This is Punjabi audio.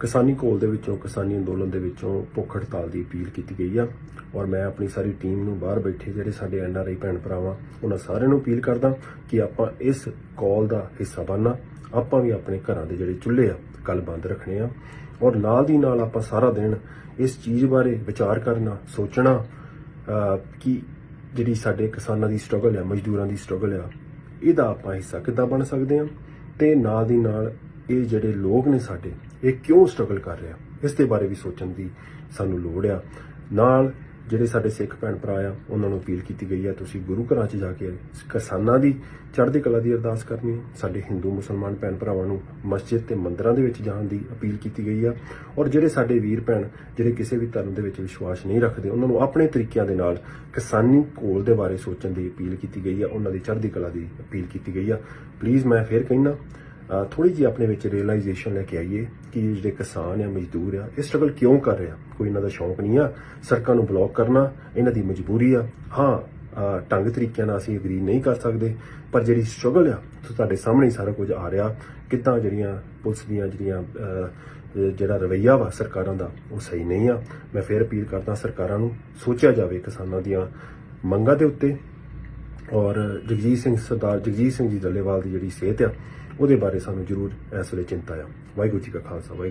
ਕਿਸਾਨੀ ਕੋਲ ਦੇ ਵਿੱਚੋਂ, ਕਿਸਾਨੀ ਅੰਦੋਲਨ ਦੇ ਵਿੱਚੋਂ ਭੁੱਖ ਹੜਤਾਲ ਦੀ ਅਪੀਲ ਕੀਤੀ ਗਈ ਆ ਔਰ ਮੈਂ ਆਪਣੀ ਸਾਰੀ ਟੀਮ ਨੂੰ ਬਾਹਰ ਬੈਠੇ ਜਿਹੜੇ ਸਾਡੇ ਐਨਆਰਆਈ ਭੈਣ ਭਰਾਵਾਂ, ਉਹਨਾਂ ਸਾਰਿਆਂ ਨੂੰ ਅਪੀਲ ਕਰਦਾ ਕਿ ਆਪਾਂ ਇਸ ਕਾਲ ਦਾ ਹਿੱਸਾ ਬਣਨਾ, ਆਪਾਂ ਵੀ ਆਪਣੇ ਘਰਾਂ ਦੇ ਜਿਹੜੇ ਚੁੱਲ੍ਹੇ ਆ ਕੱਲ ਬੰਦ ਰੱਖਣੇ ਆ ਔਰ ਨਾਲ ਦੀ ਨਾਲ ਆਪਾਂ ਸਾਰਾ ਦਿਨ ਇਸ ਚੀਜ਼ ਬਾਰੇ ਵਿਚਾਰ ਕਰਨਾ, ਸੋਚਣਾ ਕਿ ਜਿਹੜੀ ਸਾਡੇ ਕਿਸਾਨਾਂ ਦੀ ਸਟਰਗਲ ਆ, ਮਜ਼ਦੂਰਾਂ ਦੀ ਸਟਰਗਲ ਆ, ਇਹਦਾ ਆਪਾਂ ਹਿੱਸਾ ਕਿੱਦਾਂ ਬਣ ਸਕਦੇ ਆ ਤੇ ਨਾਲ ਦੀ ਨਾਲ ਇਹ ਜਿਹੜੇ ਲੋਕ ਨੇ ਸਾਡੇ, ਇਹ ਕਿਉਂ ਸਟਰਗਲ ਕਰ ਰਿਹਾ ਇਸ ਦੇ ਬਾਰੇ ਵੀ ਸੋਚਣ ਦੀ ਸਾਨੂੰ ਲੋੜ ਆ। ਨਾਲ ਜਿਹੜੇ ਸਾਡੇ ਸਿੱਖ ਭੈਣ ਭਰਾ ਆ, ਉਹਨਾਂ ਨੂੰ ਅਪੀਲ ਕੀਤੀ ਗਈ ਆ, ਤੁਸੀਂ ਗੁਰੂ ਘਰਾਂ 'ਚ ਜਾ ਕੇ ਕਿਸਾਨਾਂ ਦੀ, ਚੜ੍ਹਦੀ ਕਲਾ ਦੀ ਅਰਦਾਸ ਕਰਨੀ ਸਾਡੇ ਹਿੰਦੂ ਮੁਸਲਮਾਨ ਭੈਣ ਭਰਾਵਾਂ ਨੂੰ ਮਸਜਿਦ ਤੇ ਮੰਦਰਾਂ ਦੇ ਵਿੱਚ ਜਾਣ ਦੀ ਅਪੀਲ ਕੀਤੀ ਗਈ ਆ। ਔਰ ਜਿਹੜੇ ਸਾਡੇ ਵੀਰ ਭੈਣ, ਜਿਹੜੇ ਕਿਸੇ ਵੀ ਧਰਮ ਦੇ ਵਿੱਚ ਵਿਸ਼ਵਾਸ ਨਹੀਂ ਰੱਖਦੇ, ਉਹਨਾਂ ਨੂੰ ਆਪਣੇ ਤਰੀਕਿਆਂ ਦੇ ਨਾਲ ਕਿਸਾਨੀ ਕੋਲ ਦੇ ਬਾਰੇ ਸੋਚਣ ਦੀ ਅਪੀਲ ਕੀਤੀ ਗਈ ਆ। ਉਹਨਾਂ ਦੀ ਚੜ੍ਹਦੀ ਕਲਾ ਦੀ ਅਪੀਲ ਕੀਤੀ ਗਈ ਆ। ਪਲੀਜ਼ ਮੈਂ ਫੇਰ ਕਹਿਣਾ ਥੋੜੀ ਜਿਹੀ ਆਪਣੇ ਵਿੱਚ ਰੀਅਲਾਈਜੇਸ਼ਨ ਲੈ ਕੇ ਆਈਏ ਕਿ ਜਿਹੜੇ ਕਿਸਾਨ ਆ, ਮਜ਼ਦੂਰ ਆ, ਇਹ ਸਟਰਗਲ ਕਿਉਂ ਕਰ ਰਿਹਾ ਕੋਈ ਇਹਨਾਂ ਦਾ ਸ਼ੌਂਕ ਨਹੀਂ ਆ ਸੜਕਾਂ ਨੂੰ ਬਲੌਕ ਕਰਨਾ, ਇਹਨਾਂ ਦੀ ਮਜਬੂਰੀ ਆ। ਹਾਂ ਢੰਗ ਤਰੀਕਿਆਂ ਨਾਲ ਅਸੀਂ ਅਗਰੀ ਨਹੀਂ ਕਰ ਸਕਦੇ, ਪਰ ਜਿਹੜੀ ਸਟਰਗਲ ਆ ਤੁਹਾਡੇ ਸਾਹਮਣੇ ਹੀ ਸਾਰਾ ਕੁਝ ਆ ਰਿਹਾ ਕਿੱਦਾਂ ਜਿਹੜੀਆਂ ਪੁਲਿਸ ਦੀਆਂ ਜਿਹੜੀਆਂ ਜਿਹੜਾ ਰਵੱਈਆ ਵਾ ਸਰਕਾਰਾਂ ਦਾ, ਉਹ ਸਹੀ ਨਹੀਂ ਆ। ਮੈਂ ਫੇਰ ਅਪੀਲ ਕਰਦਾ ਸਰਕਾਰਾਂ ਨੂੰ ਸੋਚਿਆ ਜਾਵੇ ਕਿਸਾਨਾਂ ਦੀਆਂ ਮੰਗਾਂ ਦੇ ਉੱਤੇ ਔਰ ਜਗਜੀਤ ਸਿੰਘ ਸਰਦਾਰ, ਜਗਜੀਤ ਸਿੰਘ ਜੀ ਦੱਲੇਵਾਲ ਦੀ ਜਿਹੜੀ ਸਿਹਤ ਆ, ਉਹਦੇ ਬਾਰੇ ਸਾਨੂੰ ਜ਼ਰੂਰ ਇਸ ਵੇਲੇ ਚਿੰਤਾ ਆ। ਵਾਹਿਗੁਰੂ ਜੀ ਕਾ ਖਾਲਸਾ, ਵਾਹਿਗੁਰੂ